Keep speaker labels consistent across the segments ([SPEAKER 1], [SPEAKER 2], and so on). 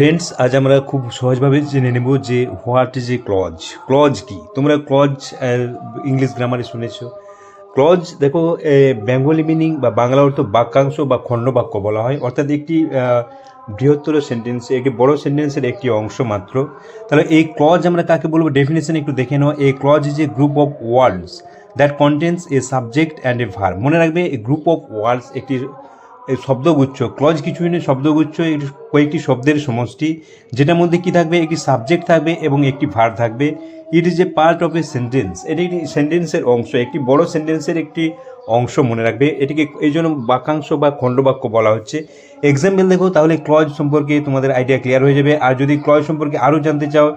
[SPEAKER 1] Friends আজ আমরা খুব সহজভাবে জেনে নেব যে what is a clause clause কি? তোমরা ক্লজ ইংলিশ গ্রামারে শুনেছো। ক্লজ দেখো বেঙ্গলি মিনিং বা বাংলা অর্থ বাক্যাংশ বা খণ্ডবাক্য বলা হয়। অর্থাৎ একটি বৃহত্তর সেন্টেন্স একটি বড় সেন্টেন্সের একটি অংশ মাত্র। তাহলে এই ক্লজ আমরা কাকে বলব? ডেফিনেশন একটু দেখে নেওয়া এই clause is a group of words that contains a subject and a verb মনে রাখবে এ গ্রুপ অফ ওয়ার্ডস একটি এই শব্দগুচ্ছ, ক্লজ কিছুই নেই শব্দগুচ্ছ কয়েকটি শব্দের সমষ্টি, যেটার মধ্যে কি থাকবে? একটি সাবজেক্ট থাকবে এবং একটি ভার থাকবে। It is a part of a sentence এটি একটি সেন্টেন্সের অংশ, একটি বড় সেন্টেন্সের একটি অংশ মনে রাখবে। এটিকে এই জন্য বাক্যাংশ বা খণ্ডবাক্য বলা হচ্ছে। এক্সাম্পল দেখো, তাহলে ক্লজ সম্পর্কে তোমাদের আইডিয়া ক্লিয়ার হয়ে যাবে। আর যদি ক্লজ সম্পর্কে আরও জানতে চাও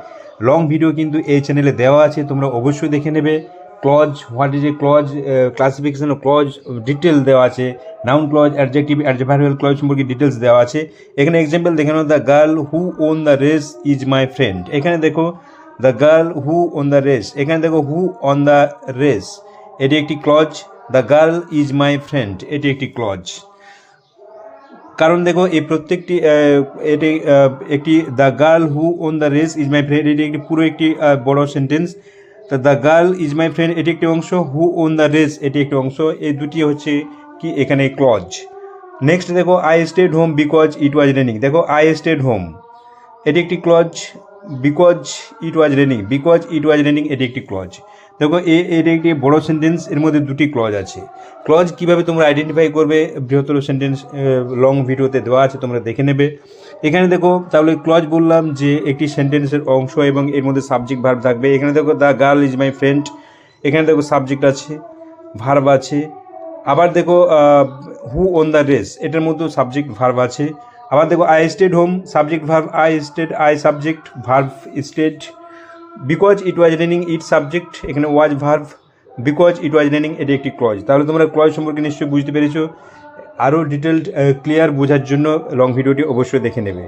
[SPEAKER 1] লং ভিডিও কিন্তু এই চ্যানেলে দেওয়া আছে, তোমরা অবশ্যই দেখে নেবে। Clause what is a clause classification clause detail দেওয়া আছে noun clause adjective adverbial clause সম্পর্কে ডিটেলস দেওয়া আছে। এখানে এক্সাম্পল দেখে নাও the girl who won the race is my friend এখানে দেখো the girl who won the race এখানে দেখো হু অন দ্য রেস এটি একটি clause the girl is my friend এটি একটি ক্লজ কারণ দেখো, এই প্রত্যেকটি এটি একটি the girl who won the race is my friend এটি একটি, পুরো একটি বড় সেন্টেন্স তো the girl is my friend, এটি একটি অংশ। হু ওন দ্য রেস এটি একটি অংশ। এই দুটি হচ্ছে কি এখানে ক্লজ। নেক্সট দেখো, I stayed home because it was raining দেখো, আই স্টেড হোম, এটি একটি clause. Because it was raining because it was raining এটি একটি ক্লজ। দেখো, এ, এটি একটি বড় সেন্টেন্স এর মধ্যে দুটি ক্লজ আছে। ক্লজ কীভাবে তোমরা আইডেন্টিফাই করবে? বৃহত্তর সেন্টেন্স লং ভিডিওতে দেওয়া আছে, তোমরা দেখে নেবে। এখানে দেখো, তাহলে ক্লজ বললাম যে, একটি সেন্টেন্সের অংশ এবং এর মধ্যে সাবজেক্ট ভার্ব থাকবে। এখানে দেখো the girl is my friend এখানে দেখো সাবজেক্ট আছে ভার্ব আছে। আবার দেখো হু অন দ্য রেস এটার মধ্যেও সাবজেক্ট ভার্ব আছে। আবার দেখো I stayed home subject verb I stayed I subject verb stayed because it was raining it subject এখানে was verb because it was raining এটি একটি ক্লজ তাহলে তোমরা ক্লজ সম্পর্কে নিশ্চয়ই বুঝতে পেরেছ। আরও ডিটেলড ক্লিয়ার বোঝার জন্য লং ভিডিওটি অবশ্যই দেখে নেবে।